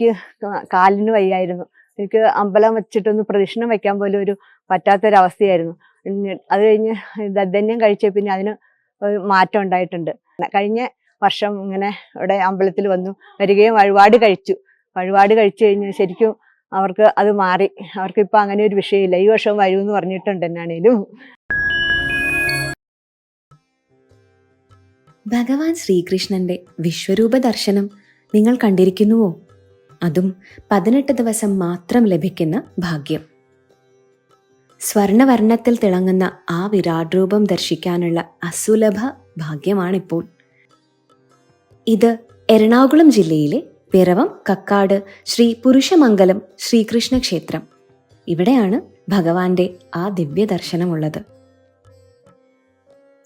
എനിക്ക് കാലിന് വയ്യായിരുന്നു. എനിക്ക് അമ്പലം വെച്ചിട്ടൊന്ന് പ്രദക്ഷിണം വയ്ക്കാൻ പോലും ഒരു പറ്റാത്തൊരവസ്ഥയായിരുന്നു. അത് കഴിഞ്ഞ് ദദ്ധന്യം കഴിച്ച പിന്നെ അതിന് ഒരു മാറ്റം ഉണ്ടായിട്ടുണ്ട്. കഴിഞ്ഞ വർഷം ഇങ്ങനെ ഇവിടെ അമ്പലത്തിൽ വന്നു. വരികയും വഴിപാട് കഴിച്ചു. വഴിപാട് കഴിച്ചു കഴിഞ്ഞ് ശരിക്കും അവർക്ക് അത് മാറി. അവർക്ക് ഇപ്പം അങ്ങനെ ഒരു വിഷയമില്ല. ഈ വർഷം വരുമെന്ന് പറഞ്ഞിട്ടുണ്ട് എന്നാണേലും. ഭഗവാൻ ശ്രീകൃഷ്ണന്റെ വിശ്വരൂപ ദർശനം നിങ്ങൾ കണ്ടിരിക്കുന്നുവോ? അതും പതിനെട്ട് ദിവസം മാത്രം ലഭിക്കുന്ന ഭാഗ്യം. സ്വർണവർണത്തിൽ തിളങ്ങുന്ന ആ വിരാട് രൂപം ദർശിക്കാനുള്ള അസുലഭ ഭാഗ്യമാണിപ്പോൾ. ഇത് എറണാകുളം ജില്ലയിലെ പിറവം കക്കാട് ശ്രീ പുരുഷമംഗലം ശ്രീകൃഷ്ണ ക്ഷേത്രം. ഇവിടെയാണ് ഭഗവാന്റെ ആ ദിവ്യ ദർശനമുള്ളത്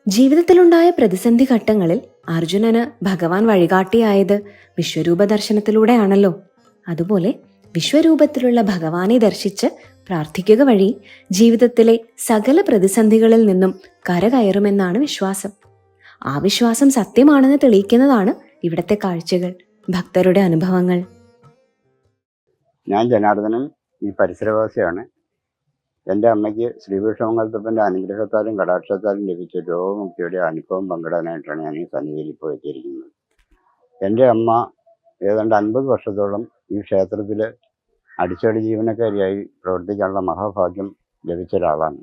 ജീവിതത്തിലുണ്ടായ പ്രതിസന്ധി ഘട്ടങ്ങളിൽ അർജുനന് ഭഗവാൻ വഴികാട്ടിയായത് വിശ്വരൂപ ദർശനത്തിലൂടെയാണല്ലോ അതുപോലെ വിശ്വരൂപത്തിലുള്ള ഭഗവാനെ ദർശിച്ച് പ്രാർത്ഥിക്കുക വഴി ജീവിതത്തിലെ സകല പ്രതിസന്ധികളിൽ നിന്നും കരകയറുമെന്നാണ് വിശ്വാസം. ആ വിശ്വാസം സത്യമാണെന്ന് തെളിയിക്കുന്നതാണ് ഇവിടത്തെ കാഴ്ചകൾ. ഭക്തരുടെ അനുഭവങ്ങൾ. ഞാൻ ജനാർദ്ദനൻ ഈ പരിസരവാസിയാണ്. എന്റെ അമ്മയ്ക്ക് ശ്രീകൃഷ്ണമംഗലത്തപ്പന്റെ അനുഗ്രഹത്താലും കടാക്ഷത്താലും ലഭിച്ച രോഗമുക്തിയുടെ അനുഭവം പങ്കിടാനായിട്ടാണ് ഞാൻ ഈ സന്നിധിയിൽ ഇപ്പോൾ എത്തിയിരിക്കുന്നത്. എന്റെ അമ്മ ഏതാണ്ട് അൻപത് വർഷത്തോളം ഈ ക്ഷേത്രത്തിൽ അടിച്ചടി ജീവനക്കാരിയായി പ്രവർത്തിക്കാനുള്ള മഹാഭാഗ്യം ലഭിച്ച ഒരാളാണ്.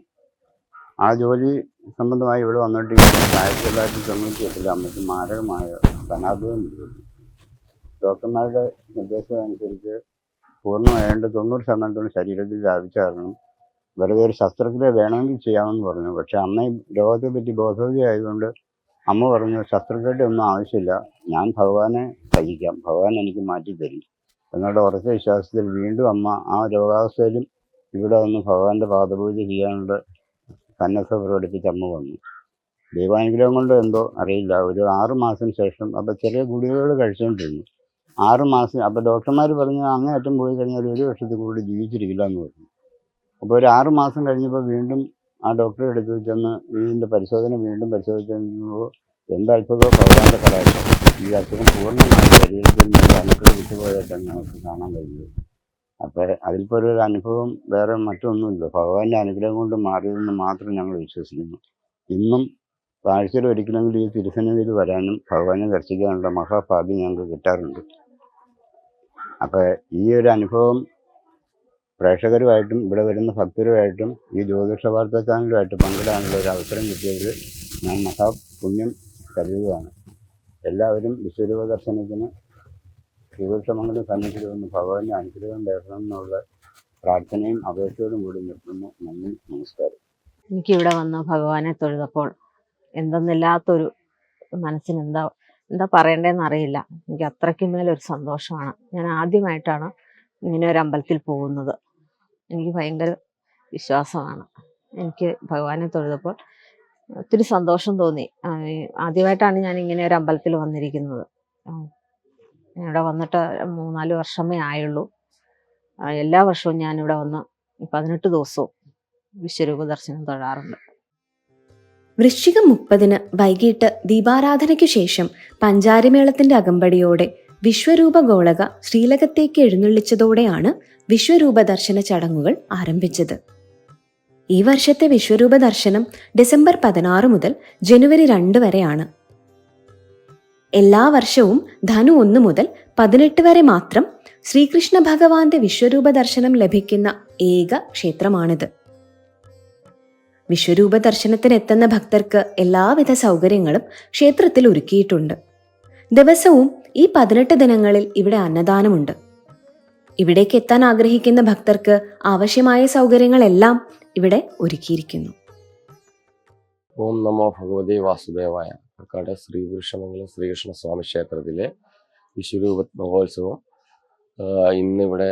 ആ ജോലി സംബന്ധമായി ഇവിടെ വന്നിട്ട് ആയിരത്തി തൊള്ളായിരത്തി തൊണ്ണൂറ്റി എട്ടിൽ അമ്മയ്ക്ക് മാരകമായ ധനാഭ്യം ഡോക്ടർമാരുടെ നിർദ്ദേശം അനുസരിച്ച് പൂർണമായിട്ട് തൊണ്ണൂറ് ശതമാനത്തോളം ശരീരത്തിൽ വ്യാപിച്ച കാരണം വെറുതെ ഒരു ശസ്ത്രക്രിയ വേണമെങ്കിൽ ചെയ്യാമെന്ന് പറഞ്ഞു. പക്ഷെ അമ്മ രോഗത്തെ പറ്റി ബോധവതിയായതുകൊണ്ട് അമ്മ പറഞ്ഞു ശസ്ത്രക്രിയയുടെ ഒന്നും ആവശ്യമില്ല. ഞാൻ ഭഗവാനെ സഹിക്കാം. ഭഗവാൻ എനിക്ക് മാറ്റി തരും എന്നുള്ള ഉറച്ച വിശ്വാസത്തിൽ വീണ്ടും അമ്മ ആ രോഗാവസ്ഥയിലും ഇവിടെ വന്ന് ഭഗവാന്റെ പാദപൂജ ചെയ്യാനുള്ള സന്നദ്ധ പ്രകടിപ്പിച്ച് അമ്മ വന്നു. ദൈവാനുഗ്രഹം കൊണ്ട് എന്തോ അറിയില്ല. ഒരു ആറു മാസം ശേഷം അപ്പോൾ ചെറിയ ഗുളികകൾ കഴിച്ചുകൊണ്ടിരുന്നു. ആറു മാസം അപ്പോൾ ഡോക്ടർമാർ പറഞ്ഞു അങ്ങേയറ്റം പോയി കഴിഞ്ഞാൽ ഒരു വർഷത്തിൽ കൂടുതൽ ജീവിച്ചിരിക്കില്ല എന്ന് പറഞ്ഞു. അപ്പോൾ ഒരു ആറു മാസം കഴിഞ്ഞപ്പോൾ വീണ്ടും ആ ഡോക്ടറെ എടുത്ത് ചെന്ന് ഇതിന്റെ പരിശോധന വീണ്ടും പരിശോധിച്ചപ്പോൾ എന്ത് അത്ഭുതമോ കലാശം. ഈ അസുഖം പൂർണമായി ശരീരത്തിൽ നിന്ന് അണുക്കൾ വിട്ടുപോയിട്ടാണ് നമുക്ക് കാണാൻ കഴിഞ്ഞത് അപ്പോൾ അതിൽപ്പോൾ ഒരു അനുഭവം വേറെ മറ്റൊന്നുമില്ല. ഭഗവാന്റെ അനുഗ്രഹം കൊണ്ട് മാറിയതെന്ന് മാത്രം ഞങ്ങൾ വിശ്വസിക്കുന്നു. ഇന്നും ആഴ്ചയിൽ ഒരിക്കലെങ്കിലും ഈ തിരുസന്നിധിയിൽ വരാനും ഭഗവാനെ ദർശിക്കാനുള്ള മഹാഭാഗ്യം ഞങ്ങൾക്ക് കിട്ടാറുണ്ട്. അപ്പോൾ ഈ ഒരു അനുഭവം പ്രേക്ഷകരുമായിട്ടും ഇവിടെ വരുന്ന ഭക്തരുമായിട്ടും ഈ ജ്യോതിഷ വാർത്താ ചാനലുമായിട്ട് പങ്കിടാനുള്ള ഒരു അവസരം കിട്ടിയത് ഞാൻ മഹാപുണ്യം കരുതുകയാണ്. എല്ലാവരും വിശ്വരൂപ ദർശനത്തിന് ശ്രീകൃഷ്ണമംഗലം സന്നിധിയിൽ വന്ന് ഭഗവാന്റെ അനുഗ്രഹം തരണം എന്നുള്ള പ്രാർത്ഥനയും അപേക്ഷയോടും കൂടി നിർത്തുന്നു. നന്ദി നമസ്കാരം. എനിക്കിവിടെ വന്ന് ഭഗവാനെ തൊഴുതപ്പോൾ എന്തെന്നില്ലാത്തൊരു മനസ്സിന് എന്താ എന്താ പറയണ്ടേന്ന് അറിയില്ല. എനിക്ക് അത്രയ്ക്ക് മേലൊരു സന്തോഷമാണ്. ഞാൻ ആദ്യമായിട്ടാണ് ഇങ്ങനെ ഒരു അമ്പലത്തിൽ പോകുന്നത്. എനിക്ക് ഭയങ്കര വിശ്വാസമാണ്. എനിക്ക് ഭഗവാനെ തൊഴുതപ്പോൾ ഒത്തിരി സന്തോഷം തോന്നി. ആദ്യമായിട്ടാണ് ഞാൻ ഇങ്ങനെ ഒരു അമ്പലത്തിൽ വന്നിരിക്കുന്നത്. ഇവിടെ വന്നിട്ട് മൂന്നാൽ വർഷമേ ആയുള്ളൂ. എല്ലാ വർഷവും ഞാൻ ഇവിടെ വന്ന് പതിനെട്ട് ദിവസവും വിശ്വരൂപ ദർശനം തൊഴാറുണ്ട്. വൃശ്ചികം മുപ്പതിന് വൈകിട്ട് ദീപാരാധനയ്ക്കു ശേഷം പഞ്ചാരിമേളത്തിന്റെ അകമ്പടിയോടെ വിശ്വരൂപ ഗോളക ശ്രീലകത്തേക്ക് എഴുന്നള്ളിച്ചതോടെയാണ് വിശ്വരൂപ ദർശന ചടങ്ങുകൾ ആരംഭിച്ചത്. ഈ വർഷത്തെ വിശ്വരൂപ ദർശനം ഡിസംബർ പതിനാറ് മുതൽ ജനുവരി രണ്ട് വരെയാണ്. എല്ലാ വർഷവും ധനു ഒന്ന് മുതൽ പതിനെട്ട് വരെ മാത്രം ശ്രീകൃഷ്ണ ഭഗവാന്റെ വിശ്വരൂപ ദർശനം ലഭിക്കുന്ന ഏക ക്ഷേത്രമാണിത്. വിശ്വരൂപ ദർശനത്തിന് എത്തുന്ന ഭക്തർക്ക് എല്ലാവിധ സൗകര്യങ്ങളും ക്ഷേത്രത്തിൽ ഒരുക്കിയിട്ടുണ്ട്. ദിവസവും ഈ പതിനെട്ട് ദിനങ്ങളിൽ ഇവിടെ അന്നദാനമുണ്ട്. ഇവിടേക്ക് എത്താൻ ആഗ്രഹിക്കുന്ന ഭക്തർക്ക് ആവശ്യമായ സൗകര്യങ്ങളെല്ലാം ഇവിടെ ഒരുക്കിയിരിക്കുന്നു. ഓം നമോ ഭഗവതി വാസുദേവായ. കക്കാട് ശ്രീപുരുഷമംഗലം ശ്രീകൃഷ്ണ സ്വാമി ക്ഷേത്രത്തിലെ വിശ്വരൂപ മഹോത്സവം ഇന്നിവിടെ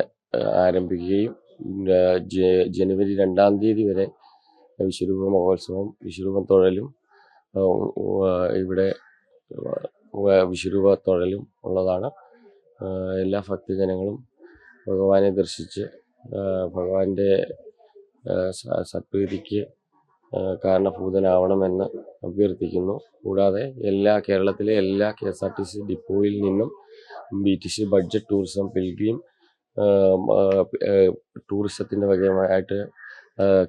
ആരംഭിക്കുകയും ജനുവരി രണ്ടാം തീയതി വരെ വിശ്വരൂപ മഹോത്സവം വിശ്വരൂപം തൊഴലും ഇവിടെ വിശ്വരൂപ തൊഴലും ഉള്ളതാണ്. എല്ലാ ഭക്തജനങ്ങളും ഭഗവാനെ ദർശിച്ച് ഭഗവാന്റെ സത്പ്രീതിക്ക് കാരണഭൂതനാവണമെന്ന് അഭ്യർത്ഥിക്കുന്നു. കൂടാതെ എല്ലാ കേരളത്തിലെ എല്ലാ K S R T C ഡിപ്പോയിൽ നിന്നും B T C budget tourism pilgrim ടൂറിസത്തിന്റെ വകമായിട്ട്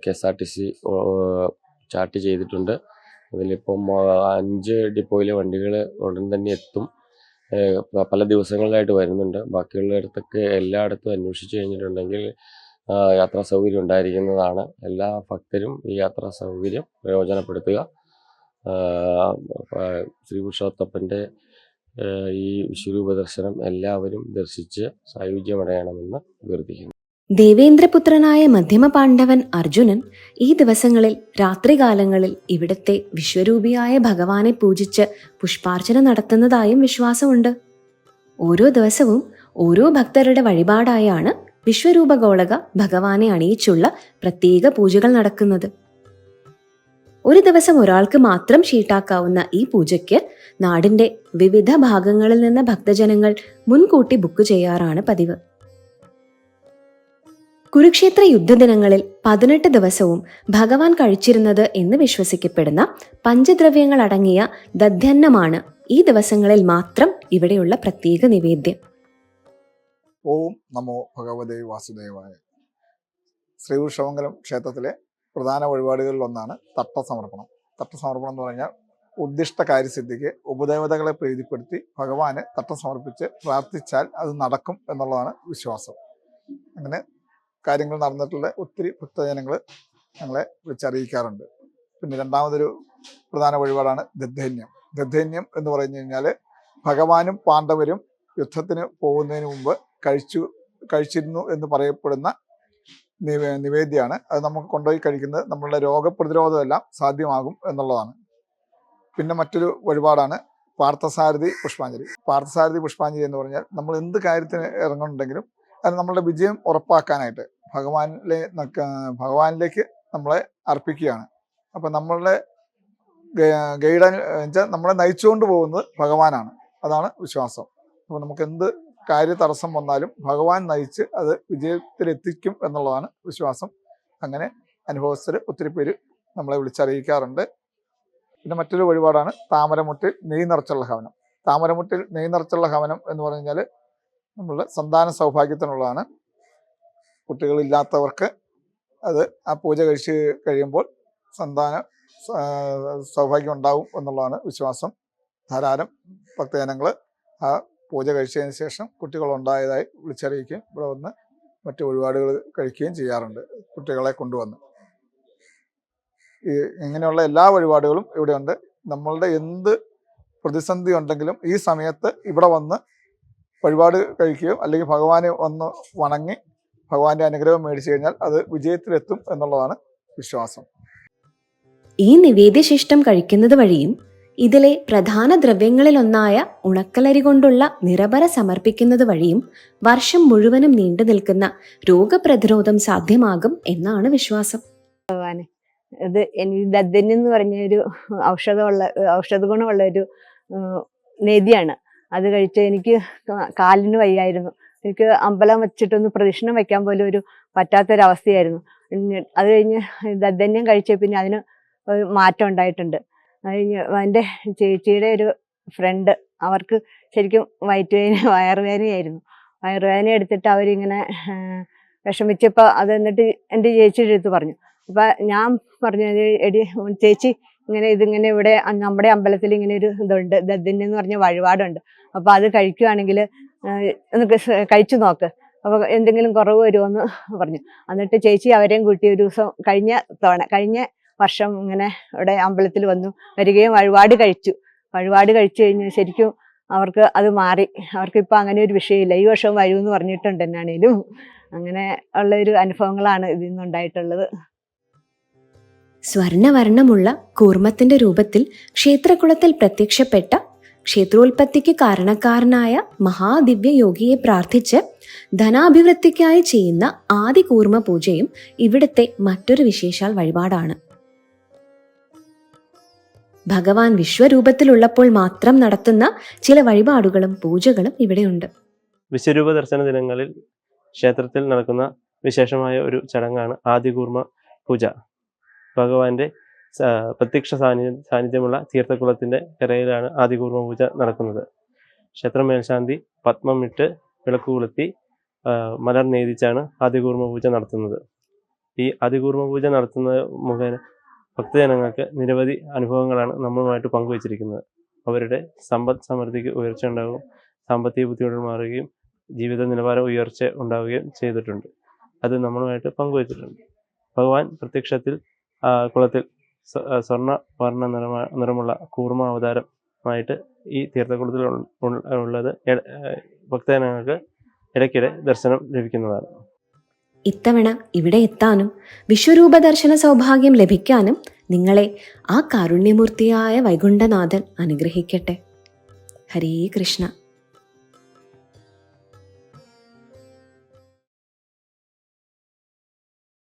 K S R T C chart ചെയ്തിട്ടുണ്ട്. അതിലിപ്പം അഞ്ച് ഡിപ്പോയിലെ വണ്ടികൾ ഉടൻ തന്നെ എത്തും. പല ദിവസങ്ങളിലായിട്ട് വരുന്നുണ്ട്. ബാക്കിയുള്ളിടത്തൊക്കെ എല്ലായിടത്തും അന്വേഷിച്ച് കഴിഞ്ഞിട്ടുണ്ടെങ്കിൽ യാത്രാ സൗകര്യം ഉണ്ടായിരിക്കുന്നതാണ്. എല്ലാ ഭക്തരും ഈ യാത്രാ സൗകര്യം പ്രയോജനപ്പെടുത്തുക. ശ്രീ പുരുഷോത്തപ്പന്റെ ഈ വിശ്വരൂപ ദർശനം എല്ലാവരും ദർശിച്ച് സായുജ്യമടയണമെന്ന് അഭ്യർത്ഥിക്കുന്നു. ദേവേന്ദ്രപുത്രനായ മധ്യമ പാണ്ഡവൻ അർജുനൻ ഈ ദിവസങ്ങളിൽ രാത്രികാലങ്ങളിൽ ഇവിടത്തെ വിശ്വരൂപിയായ ഭഗവാനെ പൂജിച്ച് പുഷ്പാർച്ചന നടത്തുന്നതായും വിശ്വാസമുണ്ട്. ഓരോ ദിവസവും ഓരോ ഭക്തരുടെ വഴിപാടായാണ് വിശ്വരൂപ ഗോളക ഭഗവാനെ അണിയിച്ചുള്ള പ്രത്യേക പൂജകൾ നടക്കുന്നത്. ഒരു ദിവസം ഒരാൾക്ക് മാത്രം ഷീട്ടാക്കാവുന്ന ഈ പൂജയ്ക്ക് നാടിന്റെ വിവിധ ഭാഗങ്ങളിൽ നിന്ന് ഭക്തജനങ്ങൾ മുൻകൂട്ടി ബുക്ക് ചെയ്യാറാണ് പതിവ്. കുരുക്ഷേത്ര യുദ്ധദിനങ്ങളിൽ പതിനെട്ട് ദിവസവും ഭഗവാൻ കഴിച്ചിരുന്നത് എന്ന് വിശ്വസിക്കപ്പെടുന്ന പഞ്ചദ്രവ്യങ്ങൾ അടങ്ങിയ ദധ്യന്നമാണ് ഈ ദിവസങ്ങളിൽ മാത്രം ഇവിടെയുള്ള പ്രത്യേക നിവേദ്യം. ഓം നമോ ഭഗവതേ വാസുദേവായ. ശ്രീ ശ്രീവൃഷമംഗലം ക്ഷേത്രത്തിലെ പ്രധാന വഴിപാടുകളിൽ ഒന്നാണ് തട്ടസമർപ്പണം. തട്ടസമർപ്പണം എന്ന് പറഞ്ഞാൽ ഉദ്ദിഷ്ട കാര്യസിദ്ധിക്ക് ഉപദേവതകളെ പ്രീതിപ്പെടുത്തി ഭഗവാന് തട്ടം സമർപ്പിച്ച് പ്രാർത്ഥിച്ചാൽ അത് നടക്കും എന്നുള്ളതാണ് വിശ്വാസം. അങ്ങനെ കാര്യങ്ങൾ നടന്നിട്ടുള്ള ഒത്തിരി ഭക്തജനങ്ങൾ ഞങ്ങളെ വിളിച്ചറിയിക്കാറുണ്ട്. പിന്നെ രണ്ടാമതൊരു പ്രധാന വഴിപാടാണ് ദദ്ധന്യം ദദ്ധന്യം എന്ന് പറഞ്ഞു കഴിഞ്ഞാൽ ഭഗവാനും പാണ്ഡവരും യുദ്ധത്തിന് പോകുന്നതിന് മുമ്പ് കഴിച്ചു കഴിച്ചിരുന്നു എന്ന് പറയപ്പെടുന്ന നിവേ നിവേദ്യമാണ് അത് നമുക്ക് കൊണ്ടുപോയി കഴിക്കുന്നത് നമ്മളുടെ രോഗപ്രതിരോധമെല്ലാം സാധ്യമാകും എന്നുള്ളതാണ്. പിന്നെ മറ്റൊരു വഴിപാടാണ് പാർത്ഥസാരഥി പുഷ്പാഞ്ജലി. പാർത്ഥസാരഥി പുഷ്പാഞ്ജലി എന്ന് പറഞ്ഞാൽ നമ്മൾ എന്ത് കാര്യത്തിന് ഇറങ്ങുന്നുണ്ടെങ്കിലും അത് നമ്മളുടെ വിജയം ഉറപ്പാക്കാനായിട്ട് ഭഗവാനിലെ ഭഗവാനിലേക്ക് നമ്മളെ അർപ്പിക്കുകയാണ്. അപ്പം നമ്മളുടെ ഗൈഡ് വെച്ചാൽ നമ്മളെ നയിച്ചുകൊണ്ട് പോകുന്നത് ഭഗവാനാണ്. അതാണ് വിശ്വാസം. അപ്പോൾ നമുക്ക് എന്ത് കാര്യ തടസ്സം വന്നാലും ഭഗവാൻ നയിച്ച് അത് വിജയത്തിലെത്തിക്കും എന്നുള്ളതാണ് വിശ്വാസം. അങ്ങനെ അനുഭവസ്ഥർ ഒത്തിരി പേര് നമ്മളെ വിളിച്ചറിയിക്കാറുണ്ട്. പിന്നെ മറ്റൊരു വഴിപാടാണ് താമരമുട്ടിൽ നെയ് നിറച്ചുള്ള ഹവനം. താമരമുട്ടിൽ നെയ് നിറച്ചുള്ള ഹവനം എന്ന് പറഞ്ഞു കഴിഞ്ഞാൽ നമ്മളുടെ സന്താന സൗഭാഗ്യത്തിനുള്ളതാണ്. കുട്ടികളില്ലാത്തവർക്ക് അത് ആ പൂജ കഴിച്ച് കഴിയുമ്പോൾ സന്താന സൗഭാഗ്യം ഉണ്ടാവും എന്നുള്ളതാണ് വിശ്വാസം. ധാരാളം ഭക്തജനങ്ങൾ ആ പൂജ കഴിച്ചതിന് ശേഷം കുട്ടികളുണ്ടായതായി വിളിച്ചറിയിക്കുകയും ഇവിടെ വന്ന് മറ്റു വഴിപാടുകൾ കഴിക്കുകയും ചെയ്യാറുണ്ട് കുട്ടികളെ കൊണ്ടുവന്ന്. ഈ ഇങ്ങനെയുള്ള എല്ലാ വഴിപാടുകളും ഇവിടെയുണ്ട് നമ്മളുടെ എന്ത് പ്രതിസന്ധി ഉണ്ടെങ്കിലും ഈ സമയത്ത് ഇവിടെ വന്ന് വഴിപാട് കഴിക്കുകയും അല്ലെങ്കിൽ ഭഗവാനെ വന്ന് വണങ്ങി ഭഗവാന്റെ അനുഗ്രഹം മേടിച്ചു കഴിഞ്ഞാൽ അത് വിജയത്തിലെത്തും എന്നുള്ളതാണ് വിശ്വാസം. ഈ നിവേദ്യശിഷ്ടം കഴിക്കുന്നത് വഴിയും ഇതിലെ പ്രധാന ദ്രവ്യങ്ങളിലൊന്നായ ഉണക്കലരി കൊണ്ടുള്ള നിറബര സമർപ്പിക്കുന്നത് വഴിയും വർഷം മുഴുവനും നീണ്ടു നിൽക്കുന്ന രോഗപ്രതിരോധം സാധ്യമാകും എന്നാണ് വിശ്വാസം. ഇത് ദദ്ദന്യം എന്ന് പറഞ്ഞ ഒരു ഔഷധമുള്ള ഔഷധ ഗുണമുള്ള ഒരു നേതിയാണ് അത് കഴിച്ച് എനിക്ക് കാലിന് വയ്യായിരുന്നു. എനിക്ക് അമ്പലം വെച്ചിട്ടൊന്ന് പ്രദക്ഷിണം വെക്കാൻ പോലും ഒരു പറ്റാത്തൊരവസ്ഥയായിരുന്നു. അത് കഴിഞ്ഞ് ദദ്ദന്യം കഴിച്ച പിന്നെ അതിന് മാറ്റം ഉണ്ടായിട്ടുണ്ട്. എന്റെ ചേച്ചിയുടെ ഒരു ഫ്രണ്ട് അവർക്ക് ശരിക്കും വയറ്റുവേദന വയറുവേദനയായിരുന്നു. വയറുവേദന എടുത്തിട്ട് അവരിങ്ങനെ വിഷമിച്ചപ്പോൾ അത് എന്നിട്ട് എന്റെ ചേച്ചിയുടെ അടുത്ത് പറഞ്ഞു. അപ്പോൾ ഞാൻ പറഞ്ഞു എടി ചേച്ചി ഇങ്ങനെ ഇതിങ്ങനെ ഇവിടെ നമ്മുടെ അമ്പലത്തിൽ ഇങ്ങനെ ഒരു ഇതുണ്ട് ദദ്ദിന്റെ എന്ന് പറഞ്ഞ വഴിപാടുണ്ട്. അപ്പോൾ അത് കഴിക്കുകയാണെങ്കിൽ ഒന്ന് കഴിച്ചു നോക്ക്. അപ്പോൾ എന്തെങ്കിലും കുറവ് വരുമോ എന്ന് പറഞ്ഞു. എന്നിട്ട് ചേച്ചി അവരെയും കൂട്ടി ഒരു ദിവസം കഴിഞ്ഞ തവണ കഴിഞ്ഞ വർഷം ഇങ്ങനെ ഇവിടെ അമ്പലത്തിൽ വന്നു. വരികയും വഴിപാട് കഴിച്ചു. വഴിപാട് കഴിച്ചു കഴിഞ്ഞ് ശരിക്കും അവർക്ക് അത് മാറി. അവർക്കിപ്പോൾ അങ്ങനെ ഒരു വിഷയമില്ല. ഈ വർഷം വരുമെന്ന് പറഞ്ഞിട്ടുണ്ട് എന്നാണേലും. അങ്ങനെ ഉള്ള ഒരു അനുഭവങ്ങളാണ് ഇതിൽ നിന്നുണ്ടായിട്ടുള്ളത്. സ്വർണവർണമുള്ള കൂർമ്മത്തിന്റെ രൂപത്തിൽ ക്ഷേത്രകുളത്തിൽ പ്രത്യക്ഷപ്പെട്ട ക്ഷേത്രോൽപത്തിക്ക് കാരണക്കാരനായ മഹാദിവ്യ യോഗിയെ പ്രാർത്ഥിച്ച് ധനാഭിവൃദ്ധിക്കായി ചെയ്യുന്ന ആദി കൂർമ്മ പൂജയും ഇവിടുത്തെ മറ്റൊരു വിശേഷാൽ വഴിപാടാണ്. ഭഗവാൻ വിശ്വരൂപത്തിലുള്ളപ്പോൾ മാത്രം നടത്തുന്ന ചില വഴിപാടുകളും പൂജകളും ഇവിടെയുണ്ട്. വിശ്വരൂപ ദർശന ദിനങ്ങളിൽ ക്ഷേത്രത്തിൽ നടക്കുന്ന വിശേഷമായ ഒരു ചടങ്ങാണ് ആദികൂർമ്മ പൂജ. ഭഗവാന്റെ പ്രത്യക്ഷ സാന്നിധ്യം സാന്നിധ്യമുള്ള തീർത്ഥക്കുളത്തിന്റെ കരയിലാണ് ആദികൂർമ്മ പൂജ നടക്കുന്നത്. ക്ഷേത്ര മേൽശാന്തി പത്മമിട്ട് വിളക്ക് കൊളുത്തി മലർ നേതിച്ചാണ് ആദികൂർമ്മ പൂജ നടത്തുന്നത്. ഈ ആദികൂർമ്മ പൂജ നടത്തുന്ന മുഖേന ഭക്തജനങ്ങൾക്ക് നിരവധി അനുഭവങ്ങളാണ് നമ്മളുമായിട്ട് പങ്കുവച്ചിരിക്കുന്നത്. അവരുടെ സമ്പദ് സമൃദ്ധിക്ക് ഉയർച്ച ഉണ്ടാകും സാമ്പത്തിക ബുദ്ധിമുട്ടുകൾ മാറുകയും ജീവിത നിലവാരം ഉയർച്ച ഉണ്ടാവുകയും ചെയ്തിട്ടുണ്ട്. അത് നമ്മളുമായിട്ട് പങ്കുവച്ചിട്ടുണ്ട്. ഭഗവാൻ പ്രത്യക്ഷത്തിൽ കുളത്തിൽ സ്വർണ വർണ നിറമ നിറമുള്ള കൂർമ്മ അവതാരമായിട്ട് ഈ ഉൾ- ഉള്ളത് ഭക്തജനങ്ങൾക്ക് ഇടയ്ക്കിടെ ദർശനം ലഭിക്കുന്നതാണ്. ഇത്തവണ ഇവിടെ എത്താനും വിശ്വരൂപ ദർശന സൗഭാഗ്യം ലഭിക്കാനും നിങ്ങളെ ആ കാരുണ്യമൂർത്തിയായ വൈകുണ്ഠനാഥൻ അനുഗ്രഹിക്കട്ടെ. ഹരേ കൃഷ്ണ.